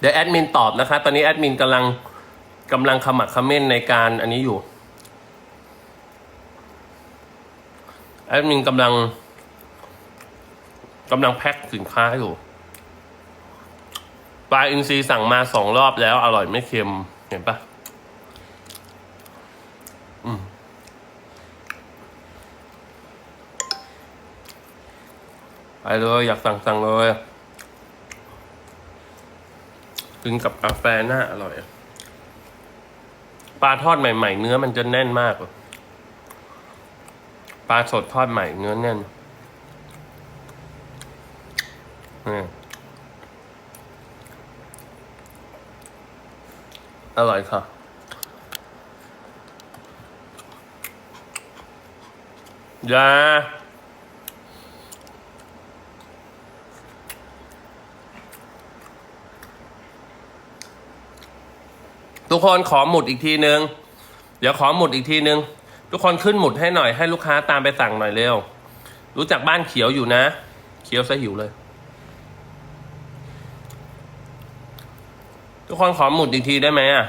เดี๋ยวแอดมินตอบนะคะ ตอนนี้แอดมินกำลังกำลังขมักขม้นในการอันนี้อยู่แอดมินกำลังกำลังแพ็คสินค้าอยู่ปลาอินทรีสั่งมาสองรอบแล้ว อร่อยไม่เค็ม เห็นปะอืมไปเลย อยากสั่งสั่งเลย กินกับกาแฟน่าอร่อยปลาทอดใหม่ ๆ เนื้อมันจะแน่นมากปลาสดทอดใหม่เนื้อแน่นนี่อร่อยค่ะยา ทุกคนขอหมุดอีกทีนึง เดี๋ยวขอหมุดอีกทีนึง ทุกคนขึ้นหมุดให้หน่อยให้ลูกค้าตามไปสั่งหน่อยเร็ว รู้จักบ้านเขียวอยู่นะ เขียวซะหิวเลย ทุกคนขอหมุดอีกทีได้ไหมอะ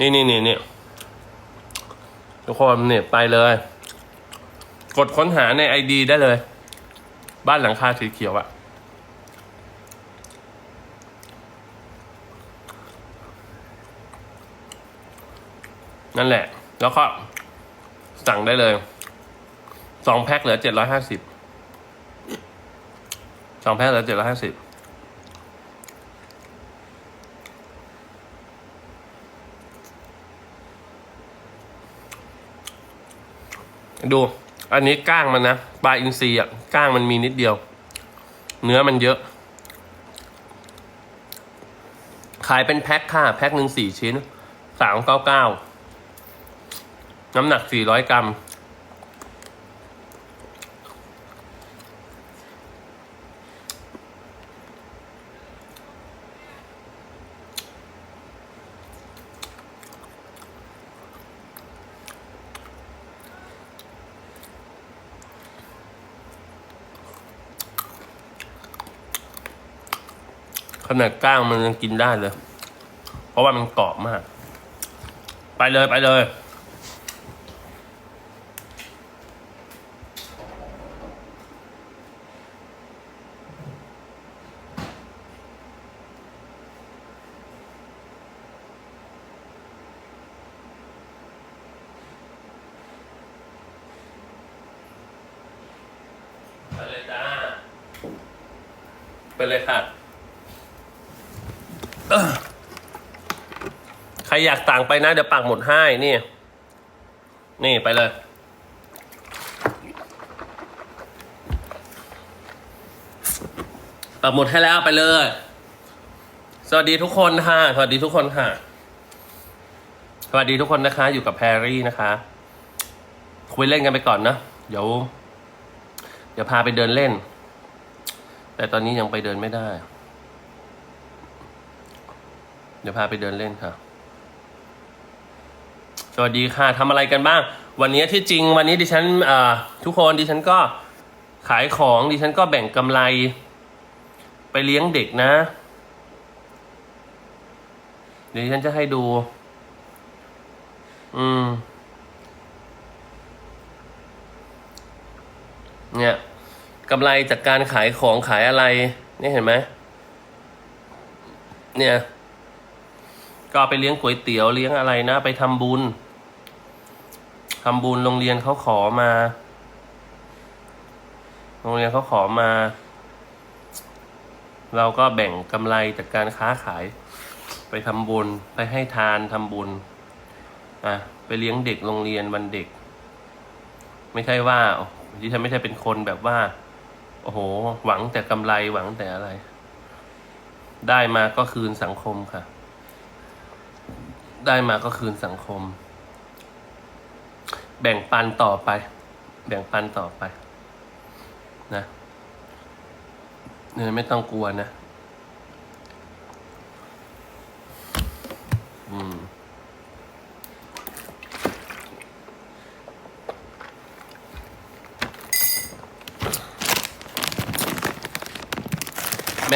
นี่นี่นี่นี่ทุกคนเนี่ยไปเลย กดค้นหาในไอดีได้เลย บ้านหลังคาสีเขียวอะ นั่นแหละ แล้วก็สั่งได้เลย สองแพ็คเหลือเจ็ดร้อยห้าสิบ สองแพ็คเหลือเจ็ดร้อยห้าสิบดู อันนี้ก้างมันนะ ปลาอินทรีอะ ก้างมันมีนิดเดียว เนื้อมันเยอะ ขายเป็นแพ็คค่ะ แพ็คหนึ่งสี่ชิ้น สามเก้าเก้า น้ำหนักสี่ร้อยกรัม ขนาดก้างมันยังกินได้เลย เพราะว่ามันกรอบมาก ไปเลยไปเลย ไปเลยจ้า ไป เลยค่ะ ใครอยากต่างไปนะ เดี๋ยวปักหมดให้นี่ นี่ไปเลย ปักหมดให้แล้วไปเลย สวัสดีทุกคนค่ะ สวัสดีทุกคนค่ะ สวัสดีทุกคนนะคะ อยู่กับแพรรี่นะคะ คุยเล่นกันไปก่อนนะ เดี๋ยว เดี๋ยวพาไปเดินเล่น แต่ตอนนี้ยังไปเดินไม่ได้ เดี๋ยวพาไปเดินเล่นค่ะ สวัสดีค่ะทำอะไรกันบ้าง วันนี้ที่จริงวันนี้ดิฉันทุกคนดิฉันก็ขายของดิฉันก็แบ่งกำไร ไปเลี้ยงเด็กนะ เดี๋ยวดิฉันจะให้ดู อืม เนี่ย กำไรจากการขายของขายอะไรนี่เห็นไหมเนี่ย ก็ไปเลี้ยงก๋วยเตี๋ยวเลี้ยงอะไรนะ ไปทำบุญทำบุญโรงเรียนเขาขอมา โรงเรียนเขาขอมา เราก็แบ่งกำไรจากการค้าขาย ไปทำบุญไปให้ทานทำบุญอะไปเลี้ยงเด็กโรงเรียนวันเด็ก ไม่ใช่ว่าดิฉันไม่ใช่เป็นคนแบบว่า โอ้โห หวังแต่กำไรหวังแต่อะไร ได้มาก็คืนสังคมค่ะ ได้มาก็คืนสังคม แบ่งปันต่อไป แบ่งปันต่อไป นะเนี่ยไม่ต้องกลัวนะ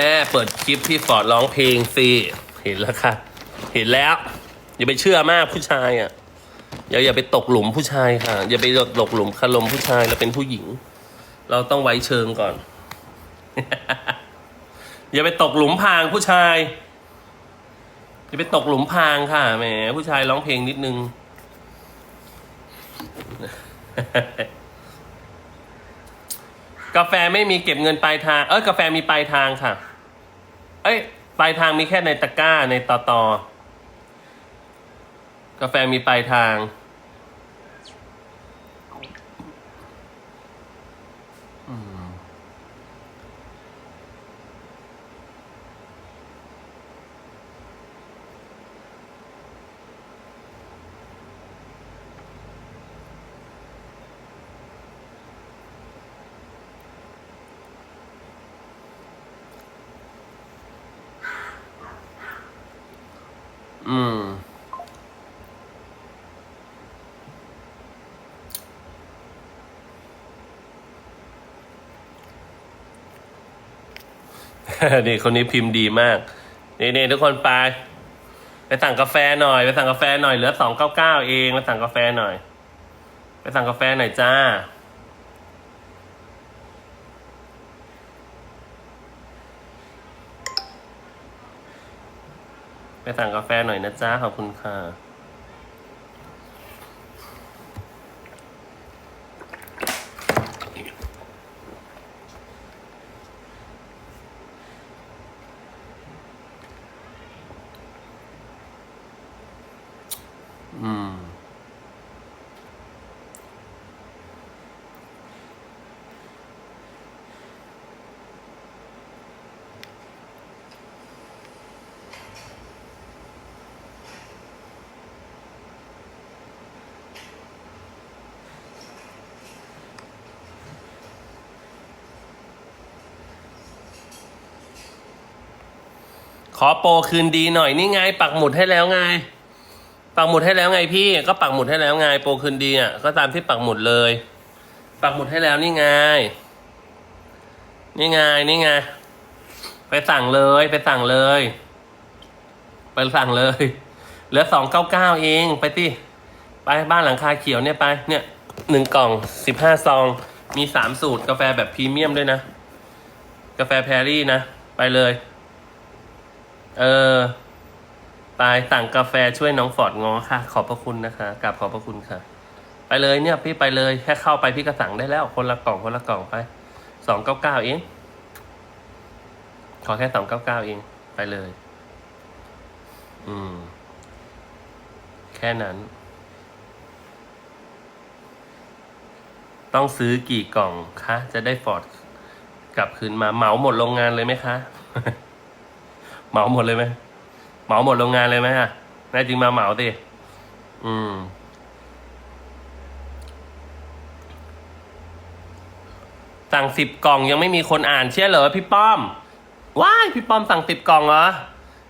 แม่เปิดคลิปพี่ฟอร์ดร้องเพลงสิเห็นแล้วค่ะ เห็นแล้ว อย่าไปเชื่อมากผู้ชายอะอย่าอย่าไปตกหลุมผู้ชายค่ะ อย่าไปตกหลุมคารมผู้ชายเราเป็นผู้หญิง เราต้องไว้เชิงก่อน อย่าไปตกหลุมพรางผู้ชายอย่าไปตกหลุมพรางค่ะแหมผู้ชายร้องเพลงนิดนึงกาแฟไม่มีเก็บเงินปลายทาง เอ้ยกาแฟมีปลายทางค่ะ อ้ยปลายทางมีแค่ในตะกร้าในตอตอกาแฟมีปลายทาง นี่คนนี้พิมพ์ดีมาก นี่นี่ทุกคนไป ไปสั่งกาแฟหน่อย ไปสั่งกาแฟหน่อยเหลือสองเก้าเก้าเองไปสั่งกาแฟหน่อย ไปสั่งกาแฟหน่อยจ้า ไปสั่งกาแฟหน่อยนะจ้าขอบคุณค่ะ อืมขอโปรคืนดีหน่อยนี่ไง ปักหมุดให้แล้วไง ปักหมุดให้แล้วไงพี่ ก็ปักหมุดให้แล้วไงโปรคืนดีอะก็ตามที่ปักหมุดเลย ปักหมุดให้แล้วนี่ไง นี่ไงนี่ไงไปสั่งเลยไปสั่งเลย ไปสั่งเลย เหลือสองเก้าเก้าเองไปที่ไปบ้านหลังคาเขียวเนี่ยไป เนี่ยหนึ่งกล่องสิบห้าซอง มีสามสูตรกาแฟแบบพรีเมียมด้วยนะ กาแฟแพรรี่นะ ไปเลย เออ ไปสั่งกาแฟช่วยน้องฟอร์ดงอค่ะ ขอบพระคุณนะคะกราบขอบพระคุณค่ะ ไปเลยเนี่ยพี่ไปเลยแค่เข้าไปพี่ก็สั่งได้แล้ว คนละกล่องคนละกล่องไปสองเก้าเก้าเองขอแค่สองเก้าเก้าเองไปเลย อืม แค่นั้น ต้องซื้อกี่กล่องคะจะได้ฟอร์ดกลับคืนมาเหมาหมดโรงงานเลยไหมคะ เหมาหมดเลยไหม เหมาหมดโรงงานเลยไหมอะแน่จริงมาเหมาดิอืม สั่งสิบกล่องยังไม่มีคนอ่านเชื่อเหรอพี่ป้อม ว้ายพี่ป้อมสั่งสิบกล่องเหรอ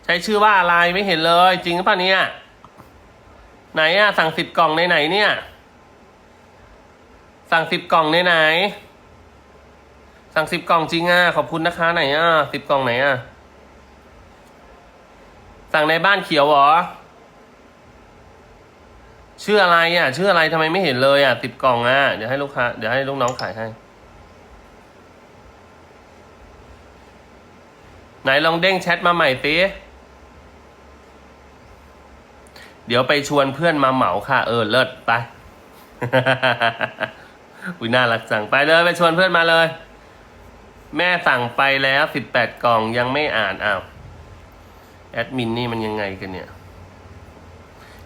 ใช้ชื่อว่าอะไรไม่เห็นเลย จริงป่าเนี่ย ไหนอะ สั่งสิบกล่องในไหนเนี่ย สั่งสิบกล่องในไหน สั่งสิบกล่องจริงอะขอบคุณนะคะไหนอะสิบกล่องไหนอะ สั่งในบ้านเขียวเหรอ ชื่ออะไรอะ ชื่ออะไรทำไมไม่เห็นเลยอะสิบกล่องอะ เดี๋ยวให้ลูกค้า เดี๋ยวให้ลูกน้องขายให้ ไหนลองเด้งแชทมาใหม่สิเดี๋ยวไปชวนเพื่อนมาเหมาค่ะ เออเลิศไป อุ้ยน่ารักจังไปเลยไปชวนเพื่อนมาเลย แม่สั่งไปแล้วสิบแปดกล่องยังไม่อ่านอ้าว แอดมินนี่มันยังไงกันเนี่ย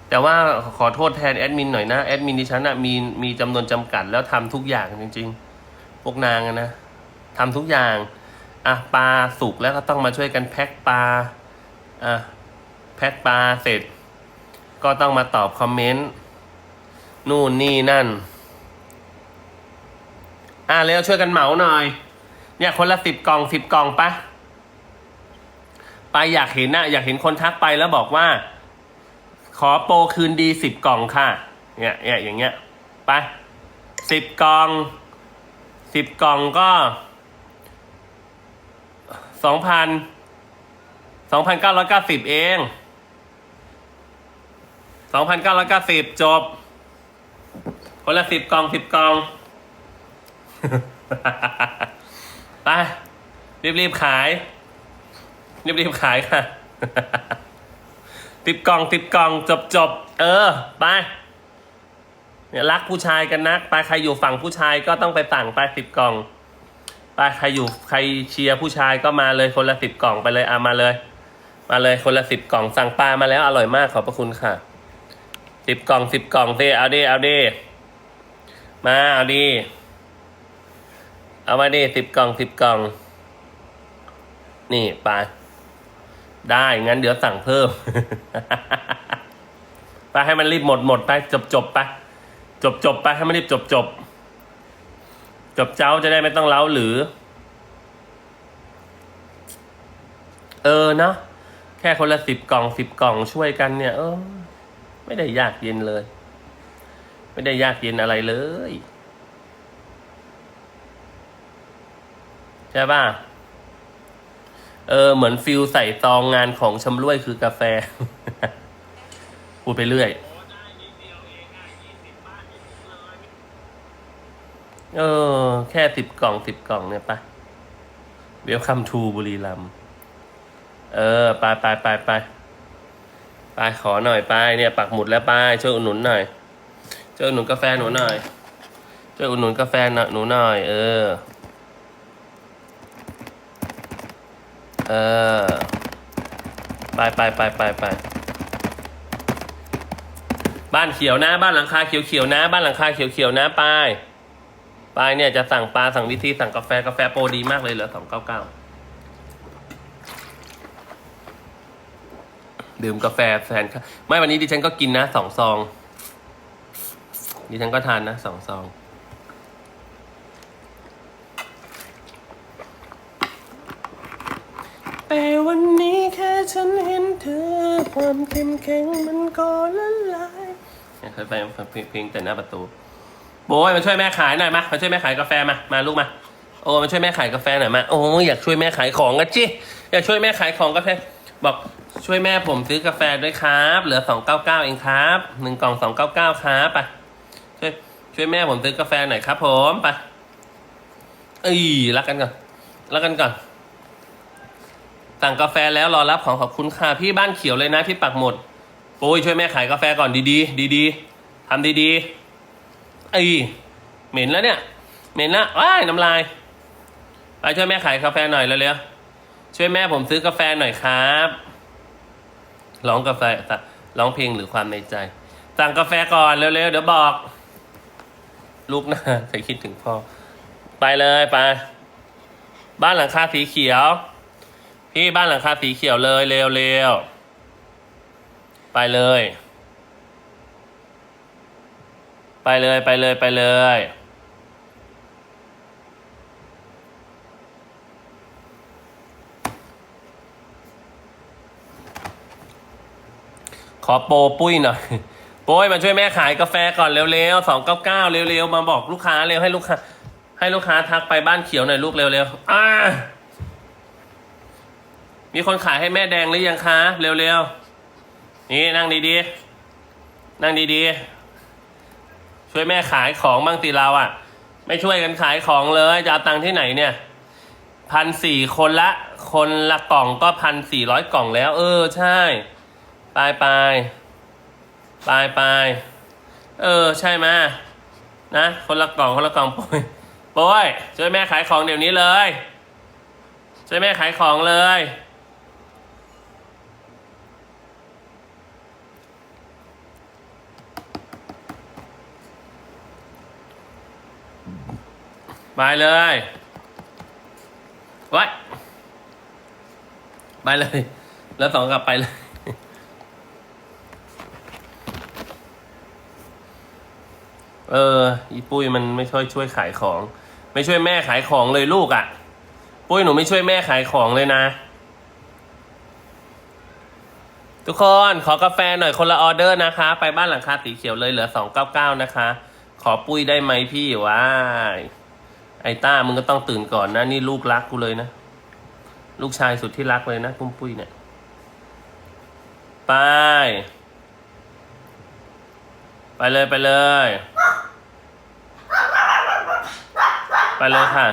แต่ว่าขอโทษแทนแอดมินหน่อยนะ แอดมินดิฉันอะมีมีจำนวนจำกัดแล้วทำทุกอย่างจริง ๆ พวกนางนะทำทุกอย่าง อะปลาสุกแล้วก็ต้องมาช่วยกันแพ็คปลา อะแพ็คปลาเสร็จ ก็ต้องมาตอบคอมเมนต์นู่นนี่นั่น อะเร็วช่วยกันเหมาหน่อย เนี่ยคนละสิบกล่องสิบกล่องปะ ไปอยากเห็นนะอยากเห็นคนทักไปแล้วบอกว่า ขอโปรคืนดีสิบกล่องค่ะ เนี่ยเนี่ยอย่างเงี้ย ไปสิบกล่องสิบกล่องก็สองพันสองพันเก้าร้อยเก้าสิบเองสองพันเก้าร้อยเก้าสิบจบ คนละสิบกล่องสิบกล่อง ไป รีบๆขาย รีบๆขายค่ะ ติบกล่องติบกล่องจบจบเออ ไปเนี่ยรักผู้ชายกันนักไปใครอยู่ฝั่งผู้ชายก็ต้องไปสั่งไปสิบกล่องไปใครอยู่ใครเชียร์ผู้ชายก็มาเลยคนละสิบกล่องไปเลยเอะมาเลย มาเลยคนละสิบกล่องสั่งปลามาแล้วอร่อยมากขอบพระคุณค่ะสิบกล่องสิบกล่องสิเอาดิเอาดิมาเอาดิเอามาดิสิบกล่องสิบกล่อง นี่ไป ได้งั้นเดี๋ยวสั่งเพิ่มไปให้มันรีบหมดหมดไปจบจบไปจบจบไปให้มันรีบจบจบจบเจ้าจะได้ไม่ต้องเล้าหรือ เออเนาะแค่คนละสิบกล่องสิบกล่องช่วยกันเนี่ย เออ ไม่ได้ยากเย็นเลย ไม่ได้ยากเย็นอะไรเลย ใช่ป่ะ เออ เหมือนฟิลใส่ซองงานของชำร่วยคือกาแฟ พูดไปเรื่อย เออ แค่สิบกล่องสิบกล่องเนี่ยไปเวลคัมทูบุรีรัมเออ ไปไปไปไปไปขอหน่อยไปเนี่ยปักหมุดแล้วไปช่วยอุดหนุนหน่อยช่วยอุดหนุนกาแฟหนูหน่อยช่วยอุดหนุนกาแฟหน่อยหนูหน่อย เออ เออ ไปไปไปไปไปบ้านเขียวนะ บ้านหลังคาเขียวเขียวๆนะ บ้านหลังคาเขียวเขียวๆนะไปไปเนี่ยจะสั่งปลาสั่งวิธีสั่งกาแฟกาแฟโปรดีมากเลยเหลือสองเก้าเก้าดื่มกาแฟแฟนค่ะไม่วันนี้ดิฉันก็กินนะสองซองดิฉันก็ทานนะสองซอง แต่วันนี้แค่ฉันเห็นเธอ ความเข้มแข็งมันก็ละลายเนี่เคยไปเพลงเพลงแต่หน้าประตูโบยมาช่วยแม่ขายหน่อยมามาช่วยแม่ขายกาแฟมามาลูกมาโอ้มาช่วยแม่ขายกาแฟหน่อยมาโอ้อยากช่วยแม่ขายของกันจิอยากช่วยแม่ขายของกาแฟ บอกช่วยแม่ผมซื้อกาแฟด้วยครับ เหลือสองเก้าเก้าเองครับหนึ่งกล่องสองเก้าเก้าครับไปช่วยช่วยแม่ผมซื้อกาแฟหน่อยครับ ผมไปเอ้ยรักกันก่อนรักกันก่อน สั่งกาแฟแล้วรอรับของขอบคุณค่ะพี่บ้านเขียวเลยนะที่ปักหมดโอ้ยช่วยแม่ขายกาแฟก่อนดีๆ ดีๆทำดีๆไอ้เหม็นแล้วเนี่ย เหม็นละว้ายน้ำลายไปช่วยแม่ขายกาแฟหน่อยเร็วๆช่วยแม่ผมซื้อกาแฟหน่อยครับร้องกาแฟร้องเพลงหรือความในใจ สั่งกาแฟก่อนเร็วๆเดี๋ยวบอก ลูกหน้าใครคิดถึงพ่อไปเลยไป บ้านหลังคาสีเขียว พี่บ้านหลังคาสีเขียวเลยเร็วเร็วไปเลย ไปเลยไปเลยไปเลย ขอโปปุ้ยหน่อยโป้ยมาช่วยแม่ขายกาแฟก่อนเร็วๆสองเก้าเก้าเร็วๆ มาบอกลูกค้าเร็วให้ลูกค้าให้ลูกค้าทักไปบ้านเขียวหน่อยลูกเร็วๆอ่า มีคนขายให้แม่แดงหรือยังคะ เร็วๆ นี่นั่งดีๆ นั่งดีๆ ช่วยแม่ขายของบ้างตีเราอะ่ะ ไม่ช่วยกันขายของเลยจะเอาตังค์ที่ไหนเนี่ยพันสี่คนละ คนละกล่องก็พันสี่ร้อยกล่องแล้ว เออ ใช่ไปไปไปไปเออ ใช่ไหมนะ คนละกล่องคนละกล่องปุ้ยปุ้ยช่วยแม่ขายของเดี๋ยวนี้เลยช่วยแม่ขายของเลย ไปเลยไว้ไปเลย แล้วสองกลับไปเลย เออ อีปุ้ยมันไม่ช่วยช่วยขายของ ไม่ช่วยแม่ขายของเลยลูกอะ่ะ ปุ้ยหนูไม่ช่วยแม่ขายของเลยนะ ทุกคนขอกาแฟหน่อยคนละออเดอร์นะคะ ไปบ้านหลังคาสีเขียวเลยเหลือสองเก้าเก้านะคะ ขอปุ้ยได้ไหมพี่ว้าย ไอ้ต้ามึงก็ต้องตื่นก่อนนะ นี่ลูกรักกูเลยนะ ลูกชายสุดที่รักเลยนะปุ้มปุ้ยเนี่ย ไป ไปเลยไปเลย ไปเลยค่ะ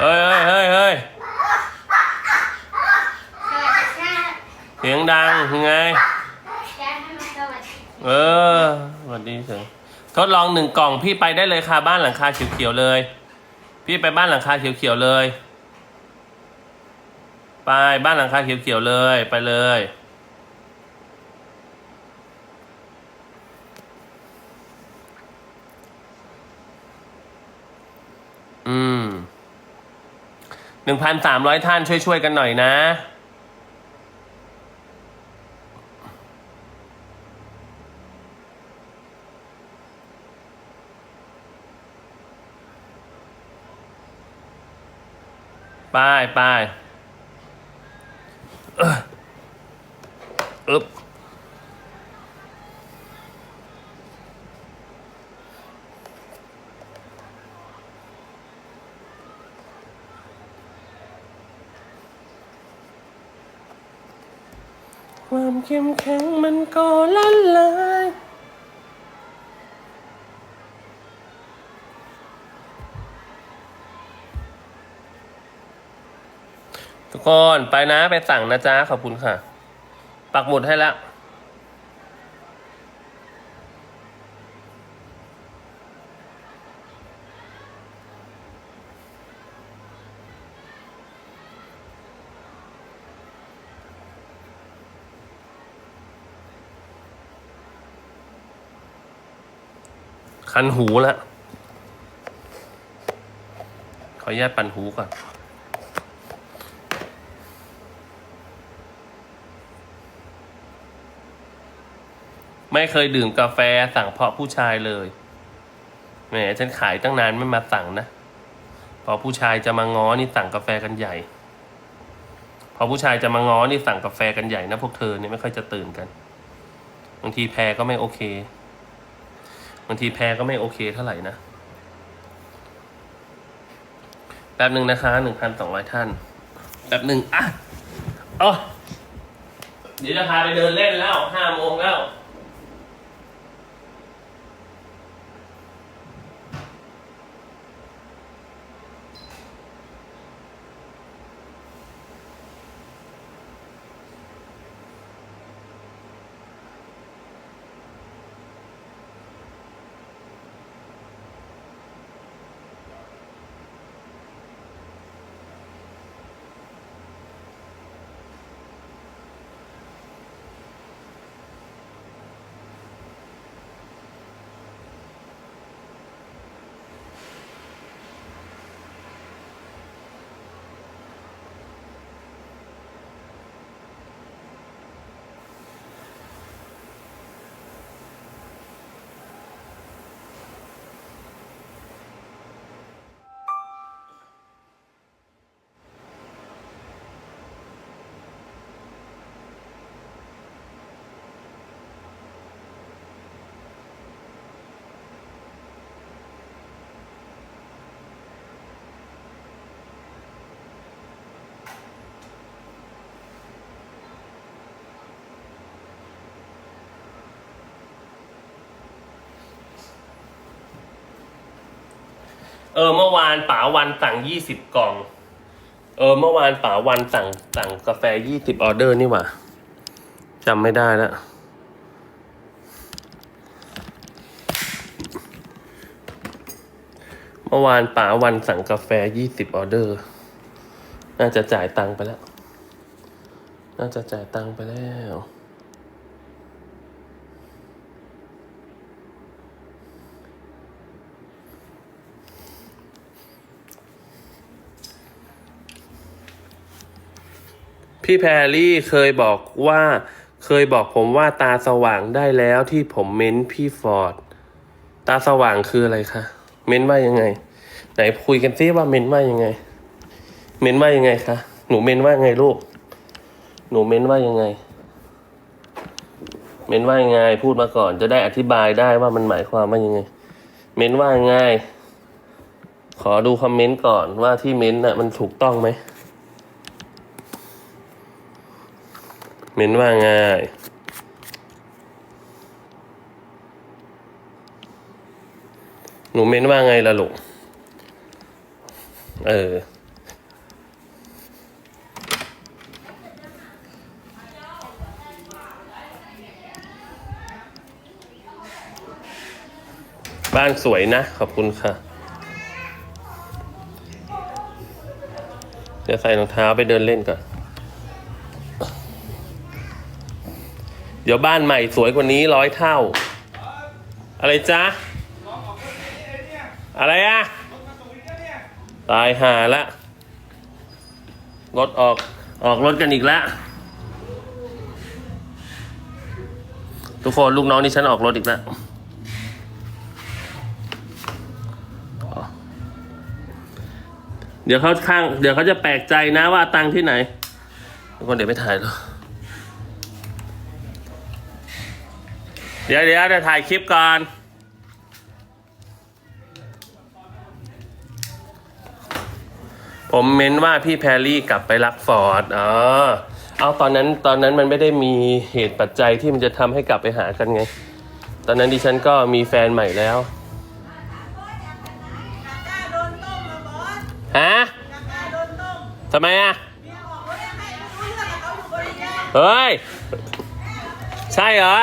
เฮ้ยเฮ้ยเฮ้ยเฮ้ยสวัสดีค่ะเสียงดังยังไง แจ้งให้มาสวัสดี เออสวัสดีเสยทดลองหนึ่งกล่องพี่ไปได้เลยค่ะบ้านหลังคาเขียวๆเลย พี่ไปบ้านหลังคาเขียวๆเลย ไปบ้านหลังคาเขียวๆเลยไปเลยอืมหนึ่งพันสามร้อยท่านช่วยๆกันหน่อยนะ ไปไปเอ้ออึบความเข้มแข็งมันก็ละลาย กคนไปนะไปสั่งนะจ๊ะขอบคุณค่ะ ปักหมุดให้แล้วคันหูแล้วขออนุญาตปั่นหูก่อน ไม่เคยดื่มกาแฟสั่งเพราะผู้ชายเลยแหมฉันขายตั้งนานไม่มาสั่งนะพอผู้ชายจะมาง้อนี่สั่งกาแฟกันใหญ่ พอผู้ชายจะมาง้อนี่สั่งกาแฟกันใหญ่นะพวกเธอเนี่ยไม่ค่อยจะตื่นกันบางทีแพรก็ไม่โอเคบางทีแพรก็ไม่โอเคเท่าไหร่นะแป๊บหนึ่งนะคะหนึ่งพันสองร้อยท่านแป๊บหนึ่งอะอ๋อเดี๋ยวจะพาไปเดินเล่นแล้วห้าโมงแล้ว เออ เมื่อวานป๋าวันสั่งยี่สิบกล่อง เออ เมื่อวานป๋าวันสั่งสั่งกาแฟยี่สิบออเดอร์นี่หว่าจำไม่ได้แล้วเมื่อวานป๋าวันสั่งกาแฟยี่สิบออเดอร์ น่าจะจ่ายตังค์ไปแล้ว น่าจะจ่ายตังค์ไปแล้ว พี่แพรรี่เคยบอกว่า เคยบอกผมว่าตาสว่างได้แล้วที่ผมเม้นพี่ฟอร์ด ตาสว่างคืออะไรคะ เม้นว่ายังไง ไหนคุยกันซิว่าเม้นว่ายังไง เม้นว่ายังไงคะ หนูเม้นว่าไงลูก หนูเม้นว่ายังไง เม้นว่ายังไง พูดมาก่อนจะได้อธิบายได้ว่ามันหมายความว่ายังไง เม้นว่าง่ายขอดูคอมเมนต์ก่อนว่าที่เม้นต์น่ะมันถูกต้องไหม เม้นว่าง่ายหนูเม้นว่าไงล่ะลูก เออ บ้านสวยนะ ขอบคุณค่ะ เดี๋ยวใส่รองเท้าไปเดินเล่นก่อน ดี๋ยวบ้านใหม่สวยกว่านี้ร้อยเท่า อะไรจ๊ะ อะไรอะตายหาละรถออกออกรถกันอีกแล้วทุกคนลูกน้องนี่ฉันออกรถอีกแล้วเดี๋ยวเขาข้าง เดี๋ยวเขาจะแปลกใจนะว่าตังค์ที่ไหนทุกคนเดี๋ยวไม่ถ่ายหรอ เดี๋ยวเดี๋ยวจะถ่ายคลิปก่อน ผมเม้นว่าพี่แพรรี่กลับไปรักฟอร์ดอ๋อเอาตอนนั้นตอนนั้นมันไม่ได้มีเหตุปัจจัยที่มันจะทำให้กลับไปหากันไง ตอนนั้นดิฉันก็มีแฟนใหม่แล้ว ฮะทำไมอะ เฮ้ย ใช่เหรอ